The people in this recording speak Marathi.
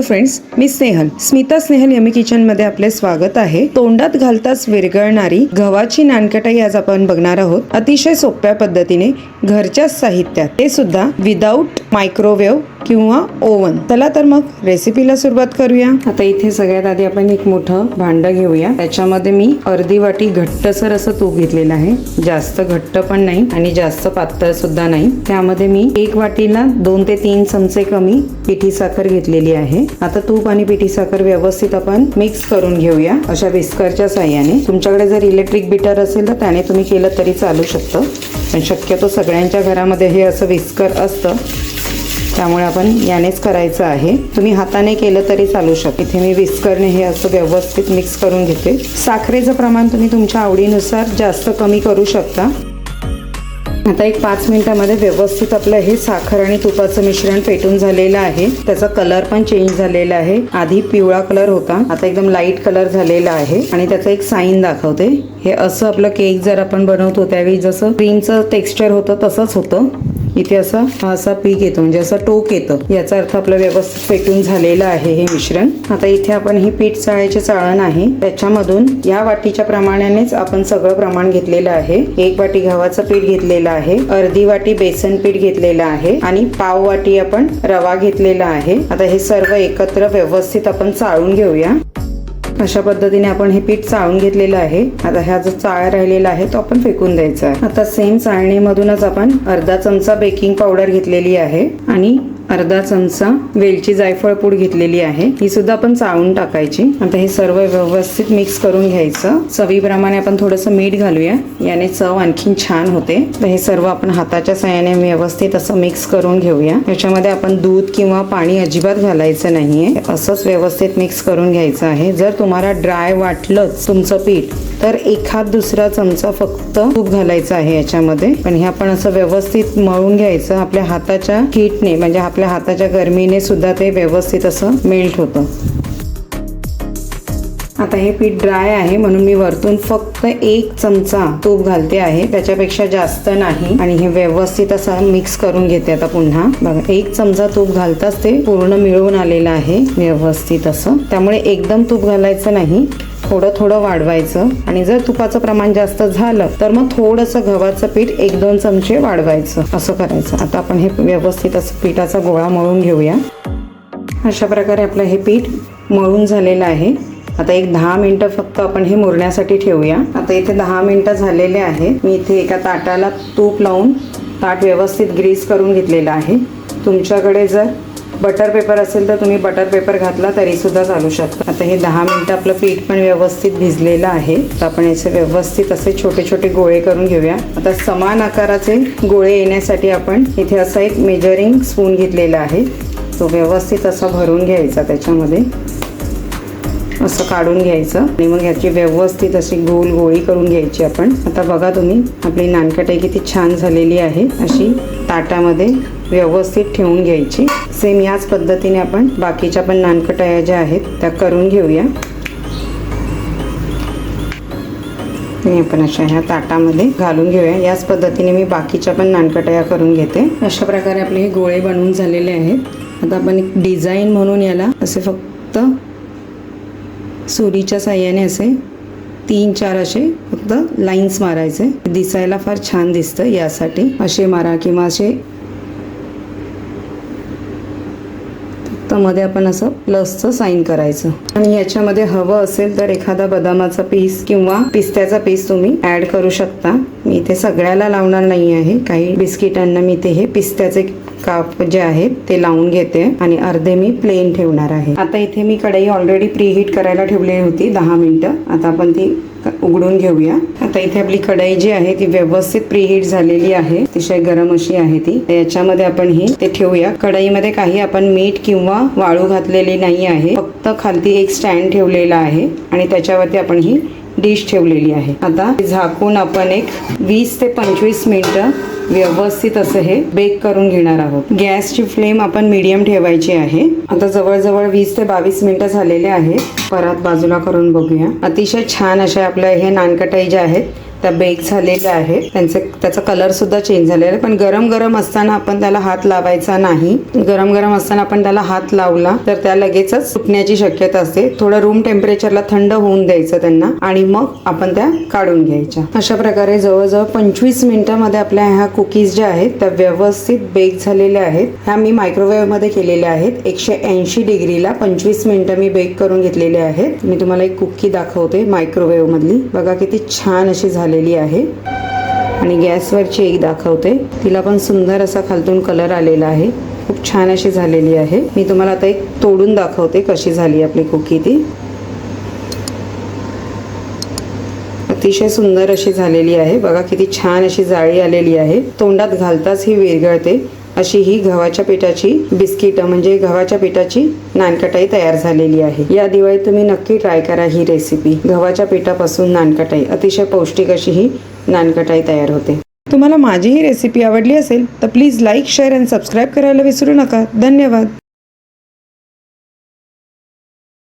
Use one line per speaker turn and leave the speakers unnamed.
हॅलो फ्रेंड्स मी स्नेहल. स्मिता स्नेहल यमी किचनमध्ये आपले स्वागत आहे. तोंडात घालताच विरघळणारी गव्हाची नानकटाई आज आपण बघणार आहोत. अतिशय सोप्या पद्धतीने घरच्याच साहित्यात. ते सुद्धा विदाऊट मायक्रोवेव्ह किंवा ओव्हन चला तर मग रेसिपीला सुरुवात करूया. आता इथे सगळ्यात आधी आपण एक मोठं भांड घेऊया. त्याच्यामध्ये मी अर्धी वाटी घट्टसर असं तूप घेतलेलं आहे. जास्त घट्ट पण नाही आणि जास्त पातळ सुद्धा नाही. त्यामध्ये मी एक वाटीला दोन ते तीन चमचे कमी पिठी साखर घेतलेली आहे. आता तूप आणि पिठी साखर व्यवस्थित आपण मिक्स करून घेऊया. अशा विस्करच्या साह्याने. तुमच्याकडे जर इलेक्ट्रिक बिटर असेल तर त्याने तुम्ही केलं तरी चालू शकतं. पण शक्यतो सगळ्यांच्या घरामध्ये हे असं विस्कर असतं. त्यामुळे आपण यानेच करायचं आहे. तुम्ही हाताने केलं तरी चालू शकता. इथे मी विस्करने हे असं व्यवस्थित मिक्स करून घेते. साखरेचं प्रमाण तुम्ही तुमच्या आवडीनुसार जास्त कमी करू शकता. आता एक पाच मिनिटामध्ये व्यवस्थित आपलं हे साखर आणि तुपाचं मिश्रण पेटून झालेलं आहे. त्याचा कलर पण चेंज झालेला आहे. आधी पिवळा कलर होता. आता एकदम लाइट कलर झालेला आहे. आणि त्याचा एक साईन दाखवते. हे असं आपलं केक जर आपण बनवतो त्यावेळी जसं क्रीमचं टेक्स्चर होतं तसंच होतं. इथे असा हा असा पीक येतो म्हणजे असं टोक येतं. याचा अर्थ आपलं व्यवस्थित पेटून झालेलं आहे हे मिश्रण. आता इथे आपण ही पीठ चाळायचे चाळण आहे. त्याच्यामधून या वाटीच्या प्रमाणानेच आपण सगळं प्रमाण घेतलेलं आहे. एक वाटी गव्हाचं पीठ घेतलेलं आहे. अर्धी वाटी बेसन पीठ घेतलेलं आहे. आणि पाव वाटी आपण रवा घेतलेला आहे. आता हे सर्व एकत्र व्यवस्थित आपण चाळून घेऊया. अशा पद्धतीने आपण हे पीठ चाळून घेतलेलं आहे. आता ह्या जो चाळा राहिलेला आहे तो आपण फेकून द्यायचा आहे. आता सेम चाळणीमधूनच आपण अर्धा चमचा बेकिंग पावडर घेतलेली आहे. आणि अर्धा चमचा वेलची जायफळ पूड घेतलेली आहे. ही सुद्धा आपण चाळून टाकायची. आता हे सर्व व्यवस्थित मिक्स करून घ्यायचं. चवीप्रमाणे आपण थोडंसं मीठ घालूया. याने चव आणखीन छान होते. तर हे सर्व आपण हाताच्या साह्याने व्यवस्थित असं मिक्स करून घेऊया. याच्यामध्ये आपण दूध किंवा पाणी अजिबात घालायचं नाहीये. असंच व्यवस्थित मिक्स करून घ्यायचं आहे. जर तुम्हाला ड्राय वाटलंच तुमचं पीठ तर एखाद दुसरा चमचा फक्त तूप घालायचं आहे याच्यामध्ये. पण हे आपण असं व्यवस्थित मळून घ्यायचं. आपल्या हाताच्या हीटने म्हणजे आपल्या हाताच्या गरमीने सुद्धा ते व्यवस्थित असं मेल्ट होतं. आता हे पीठ ड्राय आहे म्हणून मी वरतून फक्त एक चमचा तूप घालते आहे. त्याच्यापेक्षा जास्त नाही. आणि हे व्यवस्थित असं मिक्स करून घेते आता पुन्हा. बघा एक चमचा तूप घालताच ते पूर्ण मिळून आलेलं आहे. व्यवस्थित असं. त्यामुळे एकदम तूप घालायचं नाही. थोडं थोडं वाढवायचं. आणि जर तुपाचं प्रमाण जास्त झालं तर मग थोडंसं गव्हाचं पीठ एक दोन चमचे वाढवायचं. असं करायचं. आता आपण हे व्यवस्थित असं पिठाचा गोळा मळून घेऊया. अशा प्रकारे आपलं हे पीठ मळून झालेलं आहे. आता एक दहा मिनटं फक्त आपण हे मुरण्यासाठी ठेवूया. आता इथे दहा मिनटं झालेले आहे मी इथे एका ताटाला तूप लावून ताट व्यवस्थित ग्रीस करून घेतलेलं आहे. तुमच्याकडे जर बटर पेपर असेल तर तुम्ही बटर पेपर घातला तरीसुद्धा चालू शकता. आता हे दहा मिनटं आपलं पीठ पण व्यवस्थित भिजलेलं आहे. तर आपण याचे व्यवस्थित असे छोटे छोटे गोळे करून घेऊया. आता समान आकाराचे गोळे येण्यासाठी आपण इथे असा एक मेजरिंग स्पून घेतलेला आहे. तो व्यवस्थित असा भरून घ्यायचा त्याच्यामध्ये. असं काढून घ्यायचं. आणि मग ह्याची व्यवस्थित अशी गोल गोळी करून घ्यायची आपण. आता बघा तुम्ही आपली नानकटाई किती छान झालेली आहे अशी ताटामध्ये. व्यवस्थित ठेवून घ्यायची. सेम याच पद्धतीने आपण बाकीच्या पण नानकटाया ज्या आहेत त्या करून घेऊया. आपण अशा ह्या ताटामध्ये घालून घेऊया. याच पद्धतीने मी बाकीच्या पण नानकटाया करून घेते. अशा प्रकारे आपले हे गोळे बनवून झालेले आहेत. आता आपण एक डिझाईन म्हणून याला असे फक्त सुरीच्या साह्याने असे तीन चार असे फक्त लाईन्स मारायचे. दिसायला फार छान दिसतं यासाठी. असे मारा किंवा असे तर मध्ये आपण असं प्लसचं साईन करायचं. आणि याच्यामध्ये हवं असेल तर एखादा बदामाचा पीस किंवा पिस्त्याचा पीस तुम्ही ऍड करू शकता. मी इथे सगळ्याला लावणार नाही आहे काही बिस्किटांना मी ते हे पिस्त्याचे काप जे आहेत ते लावून घेते आणि अर्धे मी प्लेन ठेवणार आहे. आता इथे मी कढई ऑलरेडी प्रीहीट करायला ठेवलेली होती दहा मिनिटं. आता आपण ती उघडून घेऊया. आता इथे आपली कढई जी आहे ती व्यवस्थित प्रीहीट झालेली आहे. अतिशय गरम अशी आहे ती. याच्यामध्ये आपण ही ते ठेवूया. कढईमध्ये काही आपण मीठ किंवा वाळू घातलेली नाही आहे. फक्त खालती एक स्टँड ठेवलेला आहे आणि त्याच्यावरती आपण ही डिश ठेवलेली आहे. आता झाकून आपण एक वीस ते पंचवीस मिनिटं व्यवस्थित असं हे बेक करून घेणार आहोत. गॅसची फ्लेम आपण मीडियम ठेवायची आहे. आता जवळजवळ वीस ते बावीस मिनिटं झालेले आहेत. परत बाजूला करून बघूया. अतिशय छान अशा आपल्या हे नानकटाई जे आहेत त्या बेक झालेल्या आहेत. त्यांचे त्याचा कलर सुद्धा चेंज झालेला आहे. पण गरम गरम असताना आपण त्याला हात लावायचा नाही. गरम गरम असताना आपण त्याला हात लावला तर त्या लगेचच सुटण्याची शक्यता असते. थोडं रूम टेम्परेचरला थंड होऊन द्यायचं त्यांना आणि मग आपण त्या काढून घ्यायच्या. अशा प्रकारे जवळजवळ पंचवीस मिनिटांमध्ये आपल्या ह्या कुकीज ज्या आहेत त्या व्यवस्थित बेक झालेल्या आहेत. ह्या मी मायक्रोवेव्हमध्ये केलेल्या आहेत. एकशे ऐंशी डिग्रीला पंचवीस मिनिटं मी बेक करून घेतलेले आहेत. मी तुम्हाला एक कुकी दाखवते मायक्रोवेव्ह मधली. बघा किती छान अशी झाली झालेली आहे. आणि गॅसवरची एक दाखवते. तिला पण सुंदर असा खालतून कलर आलेला आहे. खूप छान अशी झालेली आहे. मी तुम्हाला आता एक तोडून दाखवते कशी झाली आपली कुकी ती. अतिशय सुंदर अशी झालेली आहे. बघा किती छान अशी जाळी आलेली आहे. तोंडात घालताच ही विरघळते. अशी ही गव्हाच्या पिठाची बिस्किट म्हणजे गव्हाच्या पिठाची नानकटाई तयार झालेली आहे. या दिवाळीत तुम्ही नक्की ट्राय करा ही रेसिपी गव्हाच्या पिठापासून नानकटाई. अतिशय पौष्टिक अशी ही नानकटाई तयार होते. तुम्हाला माझी ही रेसिपी आवडली असेल तर please like share and subscribe करायला विसरू नका. धन्यवाद.